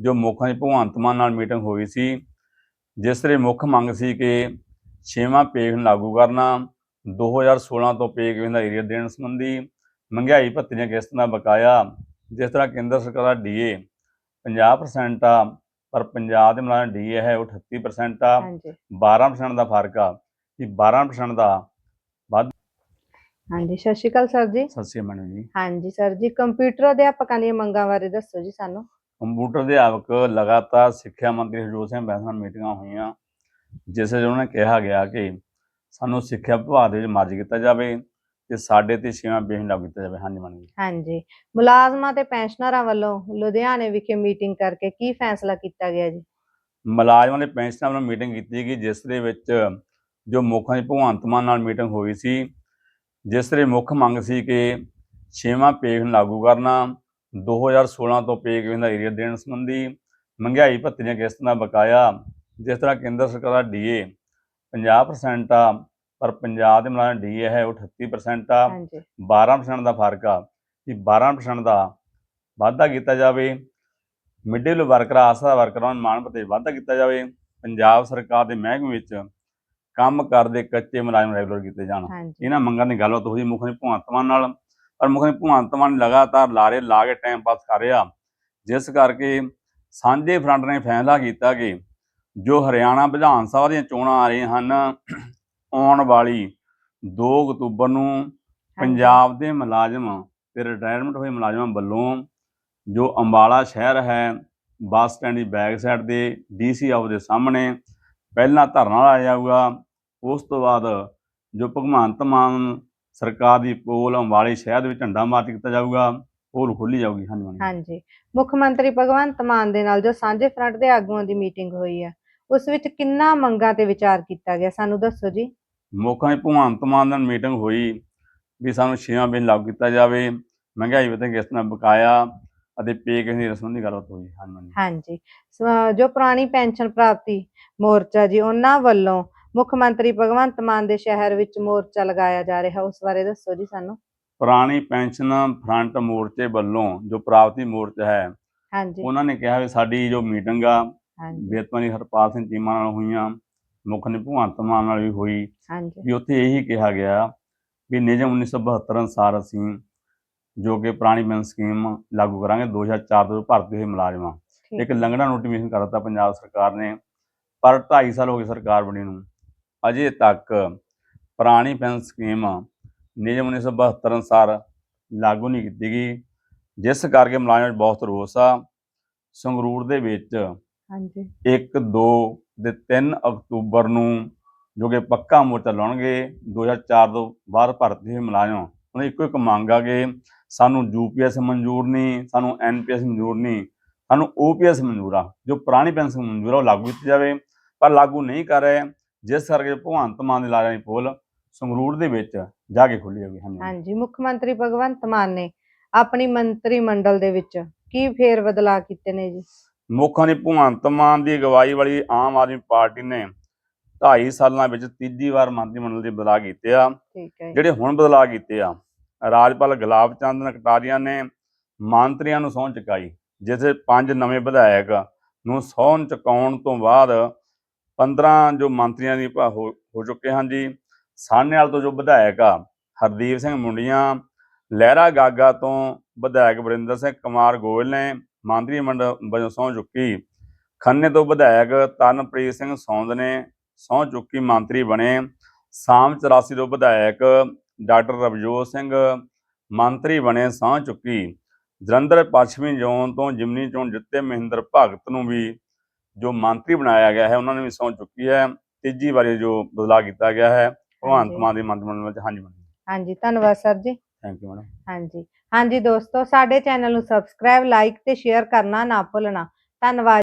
ਜੋ ਮੁੱਖ ਮੰਤਰੀ ਭਗਵੰਤ ਮਾਨ ਨਾਲ ਮੀਟਿੰਗ ਹੋਈ ਸੀ ਜਿਸ ਦੇ ਮੁੱਖ ਮੰਗ ਸੀ ਕਿ ਛੇਵਾਂ ਪੇ ਨੂੰ ਲਾਗੂ ਕਰਨਾ 2016 ਤੋਂ ਪੇ ਕਿਵੇਂ ਦਾ ਏਰੀਆ ਦੇਣ ਸੰਬੰਧੀ ਮਹਿੰਗਾਈ ਭੱਤੇ ਦੀਆਂ ਕਿਸ਼ਤਾਂ ਦਾ ਬਕਾਇਆ ਜਿਸ ਤਰ੍ਹਾਂ ਕੇਂਦਰ ਸਰਕਾਰ ਦਾ ਡੀਏ 50% ਆ ਪਰ ਪੰਜਾਬ ਦੇ ਮੁਲਾਜ਼ਮ ਡੀਏ ਹੈ ਉਹ 38% ਆ ਹਾਂਜੀ। 12% ਦਾ ਫ਼ਰਕ ਆ ਕਿ 12% ਦਾ ਹਾਂਜੀ ਸਤਿ ਸ਼੍ਰੀ ਅਕਾਲ ਸਰ ਜੀ। ਸਤਿ ਸ਼੍ਰੀ ਅਕਾਲ ਜੀ। ਹਾਂਜੀ ਸਰ ਜੀ ਕੰਪਿਊਟਰ ਅਧਿਆਪਕਾਂ ਦੀਆਂ ਮੰਗਾਂ ਬਾਰੇ ਦੱਸੋ ਜੀ ਸਾਨੂੰ। ਕੰਪਿਊਟਰ ਅਧਿਆਪਕ ਲਗਾਤਾਰ ਸਿੱਖਿਆ ਮੰਤਰੀ ਹਰਜੋਤ ਸਿੰਘ ਬੈਂਸ ਨਾਲ ਮੀਟਿੰਗਾਂ ਹੋਈਆਂ ਜਿਸ ਵਿੱਚ ਉਹਨਾਂ ਨੇ ਕਿਹਾ ਗਿਆ ਕਿ ਸਾਨੂੰ ਸਿੱਖਿਆ ਵਿਭਾਗ ਦੇ ਵਿੱਚ ਮਰਜ ਕੀਤਾ ਜਾਵੇ ਤੇ ਸਾਡੇ ਤੇ ਛੇਵਾਂ ਬੇਹਨ ਲਾਗੂ ਕੀਤਾ ਜਾਵੇ। ਹਾਂਜੀ ਮੰਨ ਹਾਂਜੀ। ਮੁਲਾਜ਼ਮਾਂ ਤੇ ਪੈਨਸ਼ਨਰਾਂ ਵੱਲੋਂ ਲੁਧਿਆਣੇ ਵਿਖੇ ਮੀਟਿੰਗ ਕਰਕੇ ਕੀ ਫੈਸਲਾ ਕੀਤਾ ਗਿਆ ਜੀ? ਮੁਲਾਜ਼ਮਾਂ ਦੇ ਪੈਨਸ਼ਨਰਾਂ ਨਾਲ ਮੀਟਿੰਗ ਕੀਤੀ ਗਈ ਜਿਸ ਦੇ ਵਿੱਚ ਜੋ ਮੁੱਖ ਮੰਤਰੀ ਭਗਵੰਤ ਮਾਨ ਨਾਲ ਮੀਟਿੰਗ ਹੋਈ ਸੀ ਜਿਸ ਦੇ ਮੁੱਖ ਮੰਗ ਸੀ ਕਿ ਛੇਵਾਂ ਪੇ ਨੂੰ ਲਾਗੂ ਕਰਨਾ 2016 ਤੋਂ ਪੇ ਕਿਵੇਂ ਦਾ ਏਰੀਆ ਦੇਣ ਸੰਬੰਧੀ ਮਹਿੰਗਾਈ ਭੱਤੇ ਦੀਆਂ ਕਿਸ਼ਤਾਂ ਦਾ ਬਕਾਇਆ ਜਿਸ ਤਰ੍ਹਾਂ ਕੇਂਦਰ ਸਰਕਾਰ ਦਾ ਡੀਏ 50% ਆ ਪਰ ਪੰਜਾਬ ਦੇ ਮੁਲਾਜ਼ਮ ਡੀਏ ਹੈ ਉਹ 38% ਆ ਹਾਂਜੀ। 12% ਦਾ ਫ਼ਰਕ ਆ। ਕਿ 12% ਦਾ ਵਾਧਾ ਕੀਤਾ ਜਾਵੇ ਮਿਡਲ ਵਰਕਰ ਆਸਰਾ ਵਰਕਰਾਂ ਨੂੰ ਮਾਣ ਭੱਤੇ ਵਾਧਾ ਕੀਤਾ ਜਾਵੇ ਪੰਜਾਬ ਸਰਕਾਰ ਦੇ ਮਹਿਕਮੇ ਵਿੱਚ ਕੰਮ ਕਰਦੇ ਕੱਚੇ ਮੁਲਾਜ਼ਮ ਰੈਗੂਲਰ ਕੀਤੇ ਜਾਣ। ਇਹਨਾਂ ਮੰਗਾਂ ਦੀ ਗੱਲਬਾਤ ਹੋਈ ਮੁੱਖ ਮੰਤਰੀ ਭਗਵੰਤ ਮਾਨ ਨਾਲ। ਪਰ ਮੁੱਖ ਮੰਤਰੀ ਭਗਵੰਤ ਮਾਨ ਲਗਾਤਾਰ ਲਾਰੇ ਲਾ ਕੇ ਟਾਈਮ ਪਾਸ ਕਰ ਰਿਹਾ। ਜਿਸ ਕਰਕੇ ਸਾਂਝੇ ਫਰੰਟ ਨੇ ਫੈਸਲਾ ਕੀਤਾ ਕਿ ਜੋ ਹਰਿਆਣਾ ਵਿਧਾਨ ਸਭਾ ਦੀਆਂ ਚੋਣਾਂ ਆ ਰਹੀਆਂ ਹਨ ਆਉਣ ਵਾਲੀ 2 ਅਕਤੂਬਰ ਨੂੰ ਪੰਜਾਬ ਦੇ ਮੁਲਾਜ਼ਮ ਤੇ ਰਿਟਾਇਰਮੈਂਟ ਹੋਏ ਮੁਲਾਜ਼ਮਾਂ ਵੱਲੋਂ ਜੋ ਅੰਬਾਲਾ ਸ਼ਹਿਰ ਹੈ ਬੱਸ ਸਟੈਂਡ ਦੀ ਬੈਕ ਸਾਈਡ ਤੇ ਡੀਸੀ ਆਫ ਦੇ ਸਾਹਮਣੇ ਪਹਿਲਾਂ ਧਰਨਾ ਲਾਇਆ ਜਾਊਗਾ। ਉਸ ਤੋਂ ਬਾਅਦ ਜੋ ਭਗਵੰਤ ਮਾਨ ਸਰਕਾਰ ਦੀ ਪੋਲ ਅੰਬਾਲੇ ਸ਼ਹਿਰ ਦੇ ਵਿੱਚ ਝੰਡਾ ਮਾਰਚ ਕੀਤਾ ਜਾਊਗਾ ਪੋਲ ਖੋਲੀ ਜਾਊਗੀ ਹਾਂਜੀ ਹਾਂਜੀ। ਮੁੱਖ ਮੰਤਰੀ ਭਗਵੰਤ ਮਾਨ ਦੇ ਨਾਲ ਜੋ ਸਾਂਝੇ ਫਰੰਟ ਦੇ ਆਗੂਆਂ ਦੀ ਮੀਟਿੰਗ ਹੋਈ ਹੈ ਉਸ ਵਿੱਚ ਕਿੰਨਾ ਮੰਗਾਂ ਤੇ ਵਿਚਾਰ ਕੀਤਾ ਗਿਆ ਸਾਨੂੰ ਦੱਸੋ ਜੀ ਮੁੱਖਾਂ ਦੀ ਭਗਵੰਤ ਮਾਨ ਨਾਲ ਮੀਟਿੰਗ ਹੋਈ ਵੀ ਸਾਨੂੰ ਛੇਵਾਂ ਬਿੱਲ ਲਾਗੂ ਕੀਤਾ ਜਾਵੇ ਮਹਿੰਗਾਈ ਵਧੇ ਕਿਸ ਤਰ੍ਹਾਂ ਬਕਾਇਆ ਅਤੇ ਪੇ ਕਿਸ ਦੀ ਰਸਮ ਦੀ ਗੱਲਬਾਤ ਹੋਈ ਹਾਂਜੀ ਹਾਂਜੀ। ਜੋ ਪੁਰਾਣੀ ਪੈਨਸ਼ਨ ਪ੍ਰਾਪਤੀ ਮੋਰਚਾ ਜੀ ਉਹਨਾਂ ਵੱਲੋਂ ਮੁੱਖ ਮੰਤਰੀ ਭਗਵੰਤ ਮਾਨ ਦੇ ਸ਼ਹਿਰ ਵਿੱਚ ਮੋਰਚਾ ਲਗਾਇਆ ਜਾ ਰਿਹਾ ਉਸ ਬਾਰੇ ਦੱਸੋ ਜੀ ਸਾਨੂੰ। ਪੁਰਾਣੀ ਪੈਨਸ਼ਨ ਫਰੰਟ ਮੋਰਚੇ ਵੱਲੋਂ ਜੋ ਪ੍ਰਾਪਤੀ ਮੋਰਚਾ ਹੈ ਹਾਂਜੀ। ਉਹਨਾਂ ਨੇ ਕਿਹਾ ਵੀ ਸਾਡੀ ਜੋ ਮੀਟਿੰਗ ਆ ਹਾਂਜੀ। ਬੇਤਮਾਨੀ ਹਰਪਾਲ ਸਿੰਘ ਚੀਮਾ ਨਾਲ ਹੋਈਆਂ ਮੁੱਖ ਨੇ ਭਗਵੰਤ ਮਾਨ ਨਾਲ ਵੀ ਹੋਈ ਹਾਂਜੀ। ਵੀ ਉੱਥੇ ਇਹੀ ਕਿਹਾ ਗਿਆ ਵੀ ਨਿਯਮ 1972 ਅਨੁਸਾਰ ਅਸੀਂ ਜੋ ਕਿ ਪੁਰਾਣੀ ਪੈਨਸ਼ਨ ਸਕੀਮ ਲਾਗੂ ਕਰਾਂਗੇ 2004 ਤੋਂ ਭਰਤੀ ਹੋਏ ਮੁਲਾਜ਼ਮਾਂ ਇੱਕ ਲੰਘਣਾ ਨੋਟੀਫਿਕੇਸ਼ਨ ਕਰ ਦਿੱਤਾ ਪੰਜਾਬ ਸਰਕਾਰ ਨੇ ਪਰ 2.5 ਸਾਲ ਹੋ ਗਏ ਸਰਕਾਰ ਬਣੀ ਨੂੰ। ਅਜੇ ਤੱਕ ਪੁਰਾਣੀ ਪੈਨਸ਼ਨ ਸਕੀਮ ਨਿਯਮ 1972 ਅਨੁਸਾਰ ਲਾਗੂ ਨਹੀਂ ਕੀਤੀ ਗਈ ਜਿਸ ਕਰਕੇ ਮੁਲਾਜ਼ਮਾਂ ਵਿੱਚ ਬਹੁਤ ਰੋਸ ਆ। ਸੰਗਰੂਰ ਦੇ ਵਿੱਚ ਹਾਂਜੀ। 1 2 ਦੇ 3 ਅਕਤੂਬਰ ਨੂੰ ਜੋ ਕਿ ਪੱਕਾ ਮੋਰਚਾ ਲਾਉਣਗੇ 2004 ਤੋਂ ਬਾਅਦ ਭਰਤੀ ਹੋਏ ਮੁਲਾਜ਼ਮ ਉਹਨਾਂ ਇੱਕੋ ਇੱਕ ਮੰਗ ਆ ਕਿ ਸਾਨੂੰ ਯੂਪੀਐਸ ਮਨਜ਼ੂਰ ਨਹੀਂ ਸਾਨੂੰ ਐਨਪੀਐਸ ਮਨਜ਼ੂਰ ਨਹੀਂ ਸਾਨੂੰ ਓਪੀਐਸ ਮਨਜ਼ੂਰ ਆ ਜੋ ਪੁਰਾਣੀ ਪੈਨਸ਼ਨ ਮਨਜ਼ੂਰ ਆ ਉਹ ਲਾਗੂ ਕੀਤੀ ਜਾਵੇ। ਪਰ ਲਾਗੂ ਨਹੀਂ ਕਰ ਰਹੇ ਜਿਸ ਕਰਕੇ ਭਗਵੰਤ ਮਾਨ ਦੇ ਲਾਰਿਆਂ ਦੀ ਪੋਲ ਸੰਗਰੂਰ ਦੇ ਵਿੱਚ ਜਾ ਕੇ ਖੁੱਲੀ ਜਾਵੇ ਹਾਂਜੀ ਹਾਂਜੀ ਮੁੱਖ ਮੰਤਰੀ ਭਗਵੰਤ ਮਾਨ ਨੇ ਆਪਣੀ ਮੰਤਰੀ ਮੰਡਲ ਦੇ ਵਿੱਚ ਕੀ ਫੇਰ ਬਦਲਾਅ ਕੀਤੇ ਨੇ ਜੀ? ਮੁੱਖਾਂ ਦੀ ਭਗਵੰਤ ਮਾਨ ਦੀ ਅਗਵਾਈ ਵਾਲੀ ਆਮ ਆਦਮੀ ਪਾਰਟੀ ਨੇ 2.5 ਸਾਲਾਂ ਵਿੱਚ ਤੀਜੀ ਵਾਰ ਮੰਤਰੀ ਮੰਡਲ ਦੇ ਬਦਲਾਅ ਕੀਤੇ ਆ। ਜਿਹੜੇ ਹੁਣ ਬਦਲਾਅ ਕੀਤੇ ਆ ਰਾਜਪਾਲ ਗੁਲਾਬ ਚੰਦ ਕਟਾਰੀਆ ਨੇ ਮੰਤਰੀਆਂ ਨੂੰ ਸਹੁੰ ਚੁਕਾਈ ਜਿਸ ਪੰਜ ਨਵੇਂ ਵਿਧਾਇਕ ਨੂੰ ਸਹੁੰ ਚੁਕਾਉਣ ਤੋਂ ਬਾਅਦ 15 ਜੋ ਮੰਤਰੀਆਂ ਦੀ ਭਾ- ਹੋ ਹੋ ਚੁੱਕੇ ਹਨ ਜੀ। ਸਾਹਨੇਵਾਲ ਤੋਂ ਜੋ ਵਿਧਾਇਕ ਆ, ਹਰਦੀਪ ਸਿੰਘ ਮੁੰਡੀਆਂ, ਲਹਿਰਾ ਗਾਗਾ ਤੋਂ ਵਿਧਾਇਕ ਵਰਿੰਦਰ ਸਿੰਘ ਕੁਮਾਰ ਗੋਇਲ ਨੇ ਮੰਤਰੀ ਮੰਡਲ ਵਜੋਂ ਸਹੁੰ ਚੁੱਕੀ। ਖੰਨੇ ਤੋਂ ਵਿਧਾਇਕ ਤਨਪ੍ਰੀਤ ਸਿੰਘ ਸੌਂਦ ਨੇ ਸਹੁੰ ਚੁੱਕੀ ਮੰਤਰੀ ਬਣੇ। ਸਾਮ 84 ਤੋਂ ਵਿਧਾਇਕ ਡਾਕਟਰ ਰਵਜੋਤ ਸਿੰਘ ਮੰਤਰੀ ਬਣੇ ਸਹੁੰ ਚੁੱਕੀ। ਜਲੰਧਰ ਪੱਛਮੀ ਜ਼ੋਨ ਤੋਂ ਜਿਮਨੀ ਚੋਣ ਜਿੱਤੇ ਮਹਿੰਦਰ ਭਗਤ ਨੂੰ ਵੀ ਜੋ ਮੰਤਰੀ ਬਣਾਇਆ ਗਿਆ ਹੈ ਉਹਨਾਂ ਨੇ ਵੀ ਸਹੁੰ ਚੁੱਕੀ ਹੈ। ਤੀਜੀ ਵਾਰੀ ਜੋ ਬਦਲਾਅ ਕੀਤਾ ਗਿਆ ਹੈ ਭਗਵੰਤ। ਮਾਨ ਦੇ ਮੰਤਰੀ ਮੰਡਲ ਵਿੱਚ ਹਾਂਜੀ ਮੈਡਮ। ਹਾਂਜੀ ਧੰਨਵਾਦ ਸਰ ਜੀ। Thank you madam. ਹਾਂਜੀ ਹਾਂਜੀ ਦੋਸਤੋ ਸਾਡੇ ਚੈਨਲ ਨੂੰ ਸਬਸਕ੍ਰਾਈਬ ਲਾਈਕ ਤੇ ਸ਼ੇਅਰ ਕਰਨਾ ਨਾ ਭੁੱਲਣਾ। ਧੰਨਵਾਦ।